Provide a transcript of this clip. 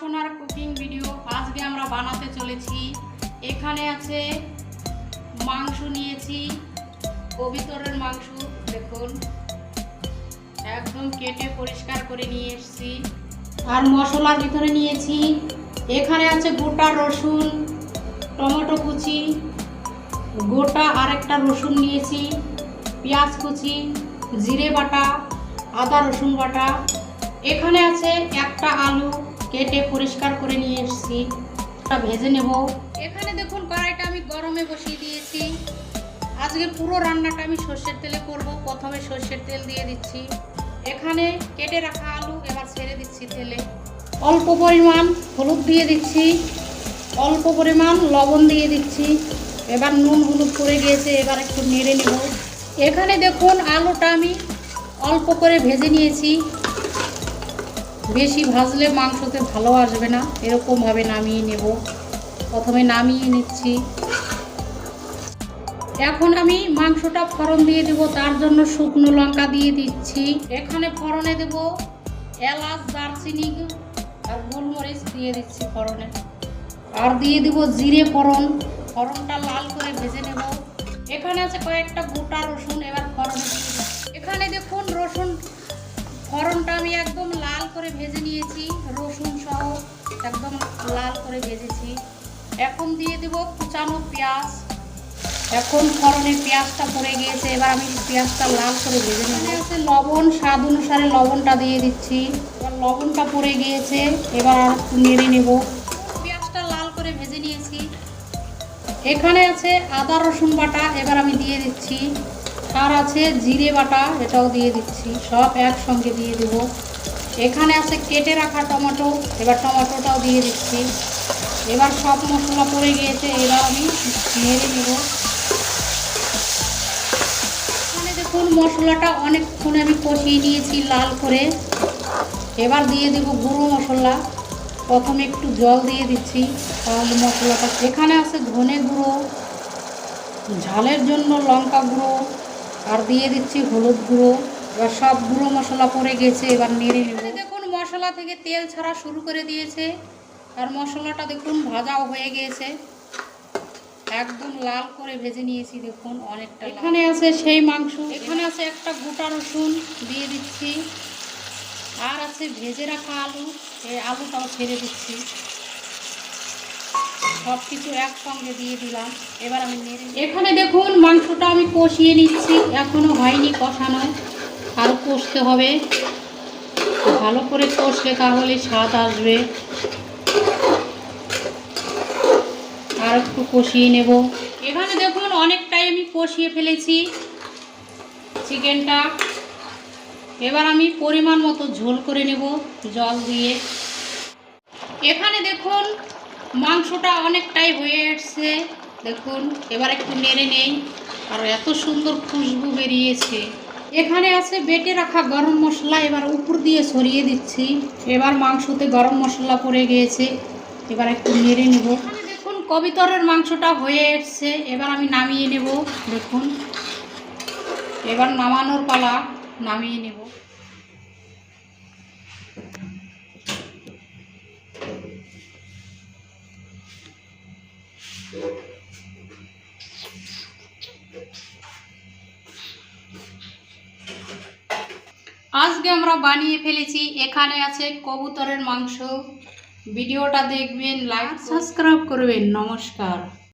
সোনার cooking video আজকে আমরা বানাতে চলেছি। এখানে আছে মাংস নিয়েছি, কবিতরের মাংস, দেখুন। একদম কেটে পরিষ্কার করে নিয়ে এসেছি। আর মশলার ভিতরে নিয়েছি, এখানে আছে গোটা রসুন, টমেটো কুচি, গোটা আরেকটা রসুন নিয়েছি, পেঁয়াজ কুচি, জিরে বাটা, আদা রসুন বাটা। এখানে আছে একটা আলু কেটে পরিষ্কার করে নিয়ে এসেছি। ভেজে নেব। এখানে দেখুন, কড়াইটা আমি গরমে বসিয়ে দিয়েছি। আজকে পুরো রান্নাটা আমি সর্ষের তেলে করব। প্রথমে সর্ষের তেল দিয়ে দিচ্ছি। এখানে কেটে রাখা আলু এবার ছেড়ে দিচ্ছি তেলে। অল্প পরিমাণ হলুদ দিয়ে দিচ্ছি। অল্প পরিমাণ লবণ দিয়ে দিচ্ছি। এবার নুন হলুদ পড়ে গিয়েছে, এবার একটু নেড়ে নেব। এখানে দেখুন, আলুটা আমি অল্প করে ভেজে নিয়েছি। বেশি ভাজলে মাংসতে ভালো আসবে না, এরকমভাবে নামিয়ে নেব। প্রথমে নামিয়ে নিচ্ছি। এখন আমি মাংসটা ফোড়ন দিয়ে দেব, তার জন্য শুকনো লঙ্কা দিয়ে দিচ্ছি। এখানে ফোড়নে দেব এলাচ, দারচিনি আর গোলমরিচ দিয়ে দিচ্ছি ফোড়নে। আর দিয়ে দেব জিরে ফোড়ন, ফোড়নটা লাল করে ভেজে নেব। এখানে আছে কয়েকটা গোটা রসুন, এবার ফোড়নে এখানে দেখুন রসুন, ফোড়নটা আমি একদম করে ভেজে নিয়েছি। রসুন সহ একদম লাল করে ভেজেছি। এখন দিয়ে দেব কুচানো পেঁয়াজ। এখন ফোড়নে পেঁয়াজটা পড়ে গিয়েছে, এবার আমি পেঁয়াজটা লাল করে ভেজে নেব। আছে লবণ, স্বাদ অনুসারে লবণটা দিয়ে দিচ্ছি। এবার লবণটা পড়ে গিয়েছে, এবার আর একটু নেড়ে নেব। পেঁয়াজটা লাল করে ভেজে নিয়েছি। এখানে আছে আদা, রসুন বাটা, এবার আমি দিয়ে দিচ্ছি। আর আছে জিরে বাটা, এটাও দিয়ে দিচ্ছি। সব একসঙ্গে দিয়ে দেব। এখানে আছে কেটে রাখা টমেটো, এবার টমেটোটাও দিয়ে দিচ্ছি। এবার সব মশলা পড়ে গিয়েছে, এবার আমি নেড়ে নেব। এখানে দেখুন মশলাটা অনেকক্ষণ আমি কষিয়ে নিয়েছি লাল করে। এবার দিয়ে দেব গুঁড়ো মশলা। প্রথমে একটু জল দিয়ে দিচ্ছি তাহলে মশলাটা। এখানে আছে ধনে গুঁড়ো, ঝালের জন্য লঙ্কা গুঁড়ো, আর দিয়ে দিচ্ছি হলুদ গুঁড়ো। এবার সব গুঁড়ো মশলা পড়ে গেছে এবার নেড়ে নেব। দেখুন মশলা থেকে তেল ছাড়া শুরু করে দিয়েছে। আর মশলাটা দেখুন ভাজাও হয়ে গিয়েছে একদম লাল করে ভেজে নিয়েছি দেখুন অনেকটা এখানে আছে সেই মাংস। এখানে আছে একটা গোটা রসুন দিয়ে দিচ্ছি। আর আছে ভেজে রাখা আলু এই আলুটাও ছেড়ে দিচ্ছি। সব কিছু একসঙ্গে দিয়ে দিলাম। এবার আমি নেড়ে এখানে দেখুন মাংসটা আমি কষিয়ে নিচ্ছি। এখনও হয়নি কষানো। আরও কষতে হবে। ভালো করে কষলে তাহলে স্বাদ আসবে। আর একটু কষিয়ে নেব। এখানে দেখুন, অনেকটাই আমি কষিয়ে ফেলেছি চিকেনটা। এবার আমি পরিমাণ মতো ঝোল করে নেব জল দিয়ে। এখানে দেখুন, মাংসটা অনেকটাই হয়ে এসছে দেখুন, এবার একটু নেড়ে নেই। আর এত সুন্দর খুশবু বেরিয়েছে। এখানে আছে বেটে রাখা গরম মশলা, এবার উপর দিয়ে ছড়িয়ে দিচ্ছি। এবার মাংসতে গরম মশলা পড়ে গিয়েছে, এবার একটু নেড়ে নেব। দেখুন, কবিতরের মাংসটা হয়ে এসছে, এবার আমি নামিয়ে নেব, দেখুন। এবার নামানোর পালা নামিয়ে নেব। আজকে আমরা বানিয়ে ফেলেছি এখানে আছে কবুতরের মাংস। ভিডিওটা দেখবেন লাইক সাবস্ক্রাইব করবেন। নমস্কার।